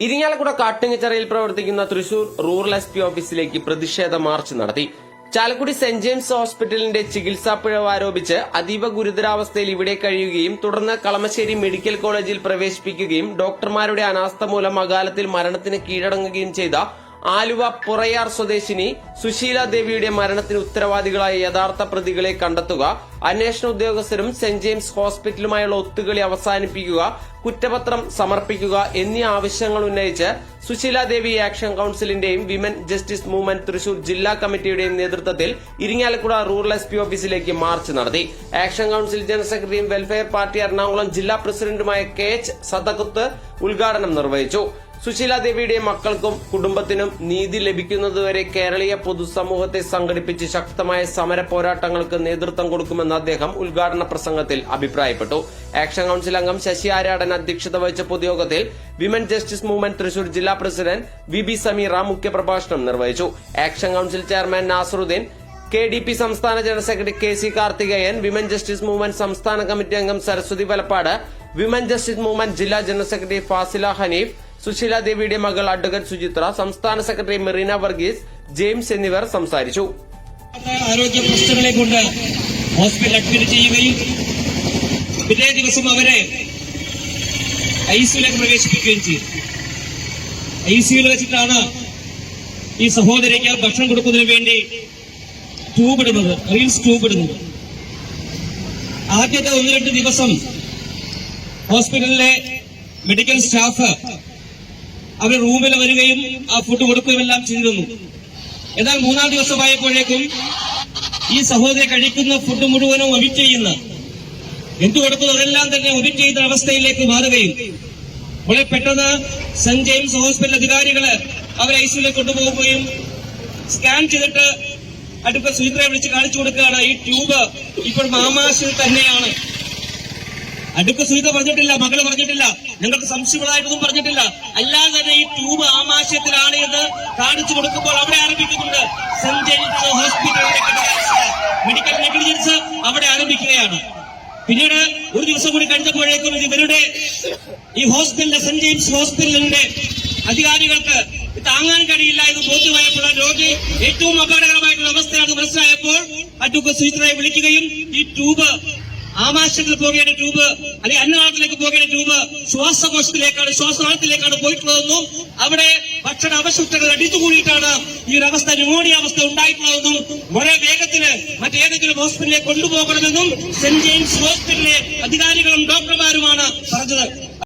ഇരിങ്ങാലക്കുട കാട്ടുങ്ങിച്ചറയിൽ പ്രവർത്തിക്കുന്ന Thrissur rural S P ഓഫീസിലേക്ക് പ്രതിഷേധ മാർച്ച് നടത്തി. ചാലക്കുടി സെന്റ് ജെയിംസ് ഹോസ്പിറ്റലിന്റെ ചികിത്സാ പിഴവ് ആരോപിച്ച് അതീവ ഗുരുതരാവസ്ഥയിൽ ഇവിടെ കഴിയുകയും തുടർന്ന് കളമശ്ശേരി മെഡിക്കൽ കോളേജിൽ പ്രവേശിപ്പിക്കുകയും ഡോക്ടർമാരുടെ അനാസ്ഥ മൂലം അകാലത്തിൽ മരണത്തിന് കീഴടങ്ങുകയും ചെയ്ത ആലുവ പുറയാർ സ്വദേശിനി സുശീല ദേവിയുടെ മരണത്തിന് ഉത്തരവാദികളായ യഥാർത്ഥ പ്രതികളെ കണ്ടെത്തുക അന്വേഷണ ഉദ്യോഗസ്ഥരും സെന്റ് ജെയിംസ് ഹോസ്പിറ്റലുമായുള്ള ഒത്തുകളി അവസാനിപ്പിക്കുക കുറ്റപത്രം സമർപ്പിക്കുക എന്നീ ആവശ്യങ്ങൾ ഉന്നയിച്ച് സുശീല ദേവി ആക്ഷൻ കൌൺസിലിന്റെയും വിമൻ ജസ്റ്റിസ് മൂവ്മെന്റ് തൃശൂർ ജില്ലാ കമ്മിറ്റിയുടെയും നേതൃത്വത്തിൽ ഇരിങ്ങാലക്കുട റൂറൽ എസ് പി ഓഫീസിലേക്ക് മാർച്ച് നടത്തി. ആക്ഷൻ കൌൺസിൽ ജനറൽ സെക്രട്ടറിയും വെൽഫെയർ പാർട്ടി എറണാകുളം ജില്ലാ പ്രസിഡന്റുമായ കെ എച്ച് സദകുത്ത് ഉദ്ഘാടനം നിർവഹിച്ചു. സുശീല ദേവിയുടെ മക്കൾക്കും കുടുംബത്തിനും നീതി ലഭിക്കുന്നതുവരെ കേരളീയ പൊതുസമൂഹത്തെ സംഘടിപ്പിച്ച് ശക്തമായ സമര പോരാട്ടങ്ങൾക്ക് നേതൃത്വം കൊടുക്കുമെന്ന് അദ്ദേഹം ഉദ്ഘാടന പ്രസംഗത്തിൽ അഭിപ്രായപ്പെട്ടു. ആക്ഷൻ കൌൺസിൽ അംഗം ശശി ആരാടൻ അധ്യക്ഷത വഹിച്ച പൊതുയോഗത്തിൽ വിമൻ ജസ്റ്റിസ് മൂവ്മെന്റ് തൃശൂർ ജില്ലാ പ്രസിഡന്റ് വി ബി സമീറ മുഖ്യപ്രഭാഷണം നിർവഹിച്ചു. Action council chairman Nasaruddin K D P സംസ്ഥാന general secretary K C Karthikeyan women justice movement സംസ്ഥാന കമ്മിറ്റി അംഗം Saraswathi Valappad women justice movement ജില്ലാ ജനറൽ സെക്രട്ടറി ഫാസില ഹനീഫ് സുശീല ദേവിയുടെ മകൾ അഡ്വക്കേറ്റ് സുചിത്ര സംസ്ഥാന സെക്രട്ടറി മെറീന വർഗീസ് ജെയിംസ് എന്നിവർ സംസാരിച്ചു. ആരോഗ്യ പ്രശ്നങ്ങളെ കൊണ്ട് ഹോസ്പിറ്റൽ അഡ്മിറ്റ് ചെയ്യുകയും പിറ്റേ ദിവസം അവരെ ഐസിയുലേക്ക് പ്രവേശിപ്പിക്കുകയും ചെയ്തു. ഐസിയുയിൽ വെച്ചിട്ടാണ് ഈ സഹോദരിക്ക് ഭക്ഷണം കൊടുക്കുന്നതിന് വേണ്ടി ട്യൂബ് ഇടുന്നത് റീൽസ് ട്യൂബ് ആദ്യത്തെ ഒന്ന് രണ്ട് ദിവസം ഹോസ്പിറ്റലിലെ മെഡിക്കൽ സ്റ്റാഫ് അവർ റൂമിൽ വരികയും ആ ഫുഡ് കൊടുക്കുകയും എല്ലാം ചെയ്തിരുന്നു. എന്നാൽ മൂന്നാം ദിവസമായപ്പോഴേക്കും ഈ സഹോദരി കഴിക്കുന്ന ഫുഡ് മുഴുവനും ഒമിറ്റ് ചെയ്യുന്ന. എന്തു കൊടുക്കുന്നു തന്നെ ഒമിറ്റ് ചെയ്ത അവസ്ഥയിലേക്ക് മാറുകയും വളരെ പെട്ടെന്ന് സെന്റ് ജെയിംസ് ഹോസ്പിറ്റൽ അധികാരികൾ അവരെ ഐസിയുലേക്ക് കൊണ്ടുപോകുകയും സ്കാൻ ചെയ്തിട്ട് അടുത്ത സുചിത്രയെ വിളിച്ച് കാണിച്ചു കൊടുക്കുകയാണ്. ഈ ട്യൂബ് ഇപ്പോൾ മാമാശിൽ തന്നെയാണ്. അടുക്ക സുചിത്ര പറഞ്ഞിട്ടില്ല മകൾ പറഞ്ഞിട്ടില്ല. ഞങ്ങൾക്ക് സംശയമുള്ളതായിട്ടൊന്നും പറഞ്ഞിട്ടില്ല. അല്ലാതെ തന്നെ ഈ ട്യൂബ് ആമാശയത്തിലാണ് എന്ന് കാണിച്ചു കൊടുക്കുമ്പോൾ അവിടെ ആരംഭിക്കുന്നുണ്ട്. സെന്റ് മെഡിക്കൽ നെഗ്ലിജൻസ് അവിടെ ആരംഭിക്കുകയാണ്. പിന്നീട് ഒരു ദിവസം കൂടി കഴിഞ്ഞപ്പോഴേക്കും ഇവരുടെ ഈ ഹോസ്പിറ്റലിന്റെ സെന്റ് ജെയിംസ് ഹോസ്പിറ്റലിന്റെ അധികാരികൾക്ക് താങ്ങാൻ കഴിയില്ല എന്ന് ബോധ്യമായപ്പോൾ രോഗി ഏറ്റവും അപകടകരമായിട്ടുള്ള അവസ്ഥയാണ് മനസ്സിലായപ്പോൾ അഡ്വക്കറ്റ് സുചിത്രയെ വിളിക്കുകയും ഈ ട്യൂബ് ആമാശയത്തിൽ പോകേണ്ട ട്യൂബ് അല്ലെങ്കിൽ അന്നനാളത്തിലേക്ക് പോകേണ്ട ട്യൂബ് ശ്വാസകോശത്തിലേക്കാണ് ശ്വാസനാളത്തിലേക്കാണ് പോയിട്ടുള്ളതെന്നും അവിടെ ഭക്ഷണ അവശിഷ്ടങ്ങൾ അടിച്ചുകൂടിയിട്ടാണ് ഈ ഒരു അവസ്ഥ ന്യൂമോണിയ അവസ്ഥ ഉണ്ടായിട്ടുള്ളതെന്നും വളരെ വേഗത്തിന് മറ്റേതെങ്കിലും ഹോസ്പിറ്റലിലേക്ക് കൊണ്ടുപോകണമെന്നും സെന്റ് ജെയിംസ് ഹോസ്പിറ്റലിലെ അധികാരികളും ഡോക്ടർമാരുമാണ് പറഞ്ഞത്.